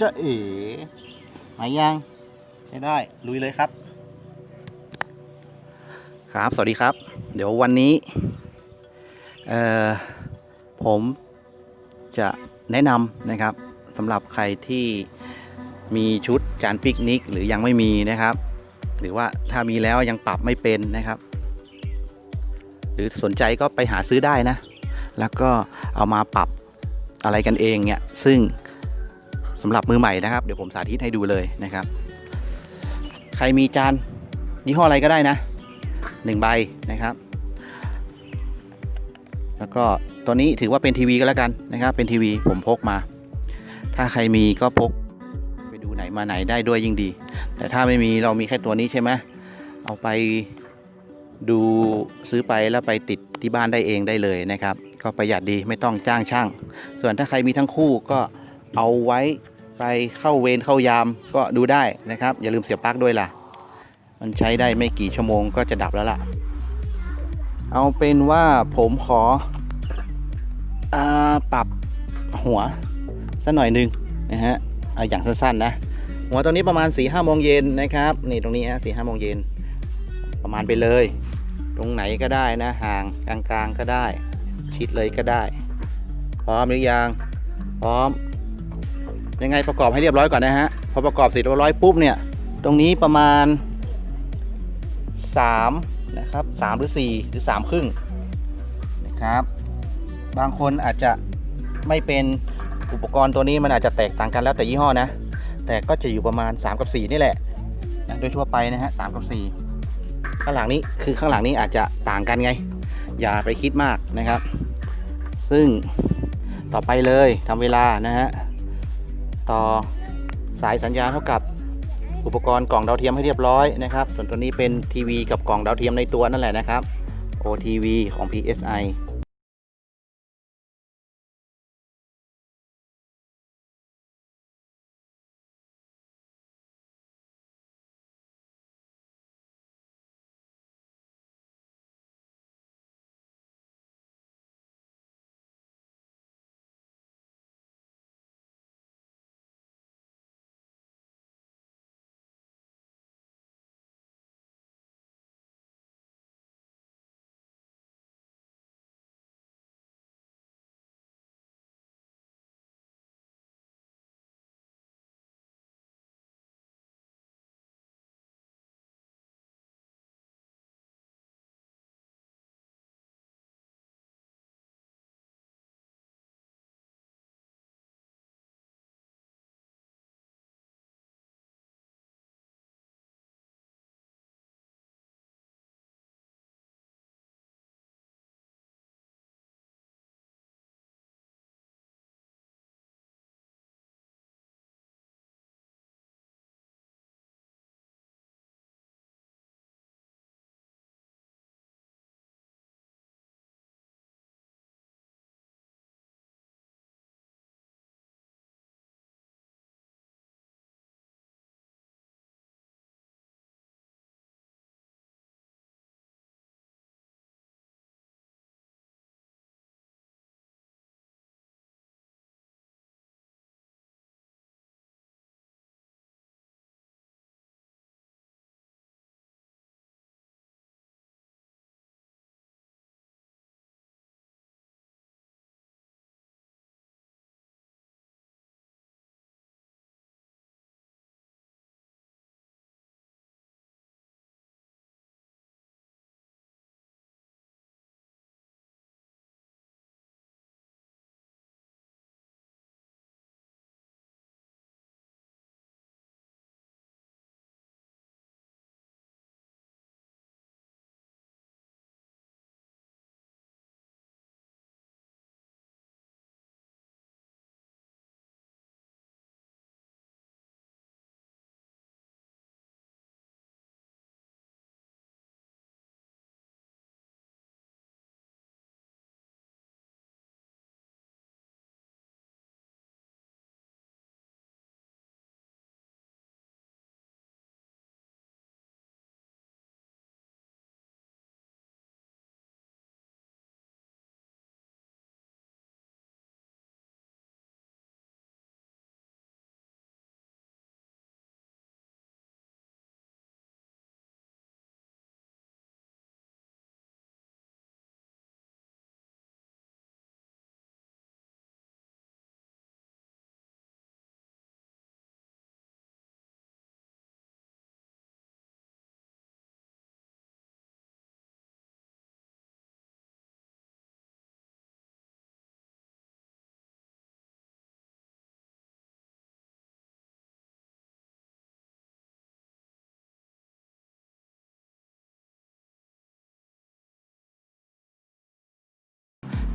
จะเอ๋มายังใช้ได้ลุยเลยครับ ครับสวัสดีครับ เดี๋ยววันนี้เอ่อผมจะแนะนำนะครับสำหรับใครที่มีชุดจานปิกนิกหรือยังไม่มีนะครับ หรือว่าถ้ามีแล้วยังปรับไม่เป็นนะครับ หรือสนใจก็ไปหาซื้อได้นะ แล้วก็เอามาปรับอะไรกันเองเนี่ยซึ่ง สำหรับมือใหม่นะครับ เดี๋ยวผมสาธิตให้ดูเลยนะครับ ใครมีจานยี่ห้ออะไรก็ได้นะหนึ่งใบนะครับ แล้วก็ตัวนี้ถือว่าเป็นทีวีก็แล้วกันนะครับ เป็นทีวีผมพกมา ถ้าใครมีก็พกไปดูไหนมาไหนได้ด้วยยิ่งดี แต่ถ้าไม่มีเรามีแค่ตัวนี้ใช่ไหมเอาไปดูซื้อไปแล้วไปติดที่บ้านได้เองได้เลยนะครับ ก็ประหยัดดีไม่ต้องจ้างช่าง ส่วนถ้าใครมีทั้งคู่ก็เอาไว้ ไปเข้าเวรเข้ายามก็ดูได้นะครับ อย่าลืมเสียบปลั๊กด้วยล่ะ มันใช้ได้ไม่กี่ชั่วโมงก็จะดับแล้วล่ะ เอาเป็นว่าผมขออปรับหัวสักหน่อยหนึ่งนะฮะเอาอย่างสั้นๆนะหัวตรงนี้ประมาณ4ี่ห้าโมงเย็นนะครับนี่ตรงนี้ฮะสี่ห้าโมงเย็นประมาณไปเลย ตรงไหนก็ได้นะห่างกลางๆก็ได้ ชิดเลยก็ได้ พร้อมหรือยังพร้อม ยังไงประกอบให้เรียบร้อยก่อนนะฮะ พอประกอบเสร็จเรียบร้อยปุ๊บเนี่ย ตรงนี้ประมาณ3นะครับ3หรือ 4 หรือ3ครึ่งนะครับ บางคนอาจจะไม่เป็นอุปกรณ์ตัวนี้มันอาจจะแตกต่างกันแล้วแต่ยี่ห้อนะ แต่ก็จะอยู่ประมาณ 3 กับ 4 นี่แหละนะโดยทั่วไปนะฮะ3กับ 4 ข้างหลังนี้คือข้างหลังนี้อาจจะต่างกันไง อย่าไปคิดมากนะครับ ซึ่งต่อไปเลยทำเวลานะฮะ ต่อสายสัญญาณเท่ากับอุปกรณ์กล่องดาวเทียมให้เรียบร้อยนะครับส่วนตัวนี้เป็นทีวีกับกล่องดาวเทียมในตัวนั่นแหละนะครับ OTV ของ PSI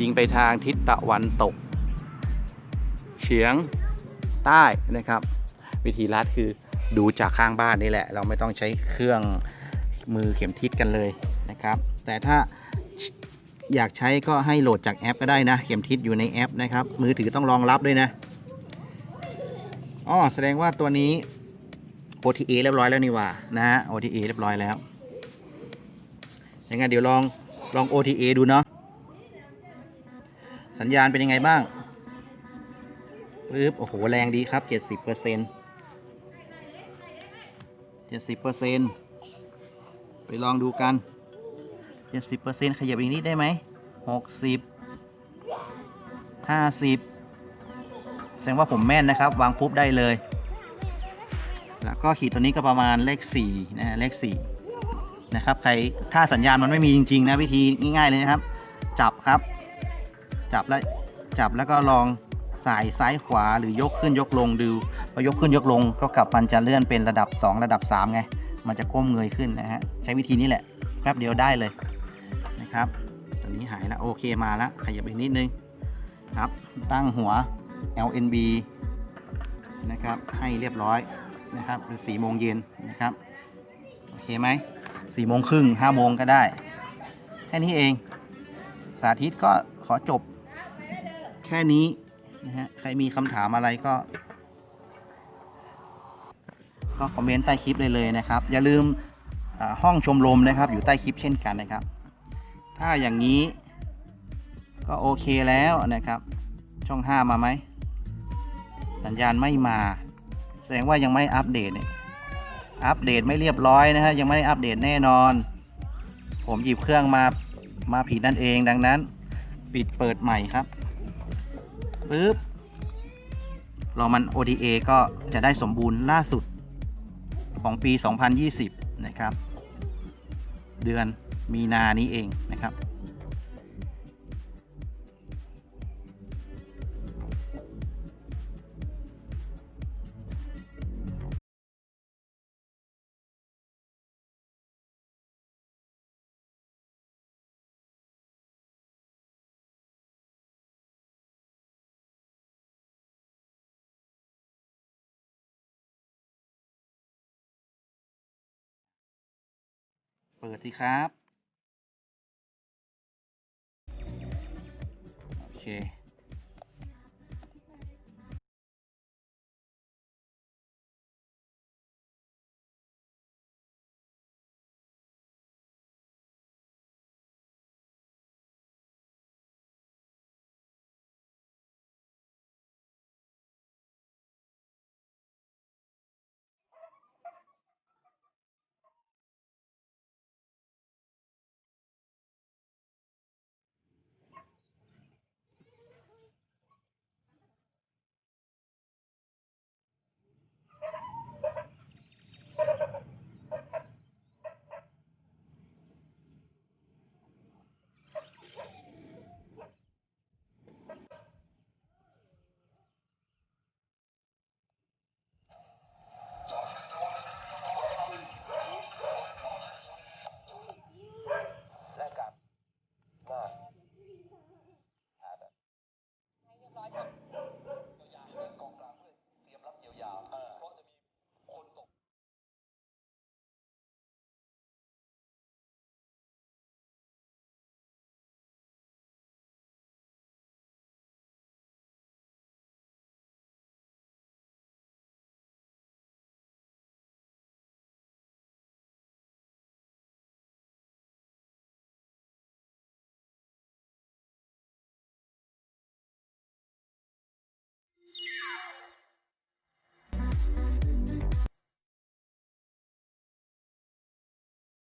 ยิงไปทางทิศตะวันตก เฉียงใต้นะครับ วิธีลัดคือดูจากข้างบ้านนี่แหละ เราไม่ต้องใช้เครื่องมือเข็มทิศกันเลยนะครับ แต่ถ้าอยากใช้ก็ให้โหลดจากแอปก็ได้นะ เข็มทิศอยู่ในแอปนะครับ มือถือต้องรองรับด้วยนะอ๋อแสดงว่าตัวนี้ OTA เรียบร้อยแล้วนี่ว่านะฮะ OTA เรียบร้อยแล้วยังไงเดี๋ยวลองลอง OTA ดูเนาะ สัญญาณเป็นยังไงบ้างปึ๊บโอ้โห แรงดีครับ70เปอร์เซ็นต์70เปอร์เซ็นไปลองดูกัน70เปอร์เซ็นขยับอีกนิดได้ไหม60 50แสดงว่าผมแม่นนะครับ วางปุ๊บได้เลย แล้วก็ขีดตัวนี้ก็ประมาณเลข4นะฮะเลข4นะครับ ใครถ้าสัญญาณมันไม่มีจริง ๆ นะ วิธีง่ายๆเลยนะครับ จับครับ จับแล้วจับแล้วก็ลองสายซ้ายขวาหรือยกขึ้นยกลงดูพอยกขึ้นยกลงก็กลับมันจะเลื่อนเป็นระดับ 2 ระดับ 3 ไง มันจะก้มเงยขึ้นนะฮะ ใช้วิธีนี้แหละ แป๊บเดียวได้เลยนะครับตัวนี้หายแล้วโอเคมาแล้วขยับอีกนิดนึงครับ ตั้งหัว LNB นะครับ ให้เรียบร้อยนะครับหรือสี่โมงเย็นนะครับ โอเคไหมสี่โมงครึ่งห้าโมงก็ได้ แค่นี้เอง สาธิตก็ขอจบ ค่นี้นะฮะใครมีคำถามอะไรก็ ก็คอมเมนต์ใต้คลิปเลยเลยนะครับ อย่าลืมห้องชมรมนะครับ อยู่ใต้คลิปเช่นกันนะครับ ถ้าอย่างนี้ก็โอเคแล้วนะครับ ช่องห้ามาไหม สัญญาณไม่มา แสดงว่ายังไม่อัปเดตเนี่ยอัปเดตไม่เรียบร้อยนะฮะยังไม่ได้อัปเดตแน่นอน ผมหยิบเครื่องมามาผิดนั่นเองดังนั้น ปิดเปิดใหม่ครับ ปึ๊บรอมัน ODA ก็จะได้สมบูรณ์ล่าสุดของปี 2020 นะครับ เดือนมีนานี้เองนะครับ ปิดสิครับ โอเค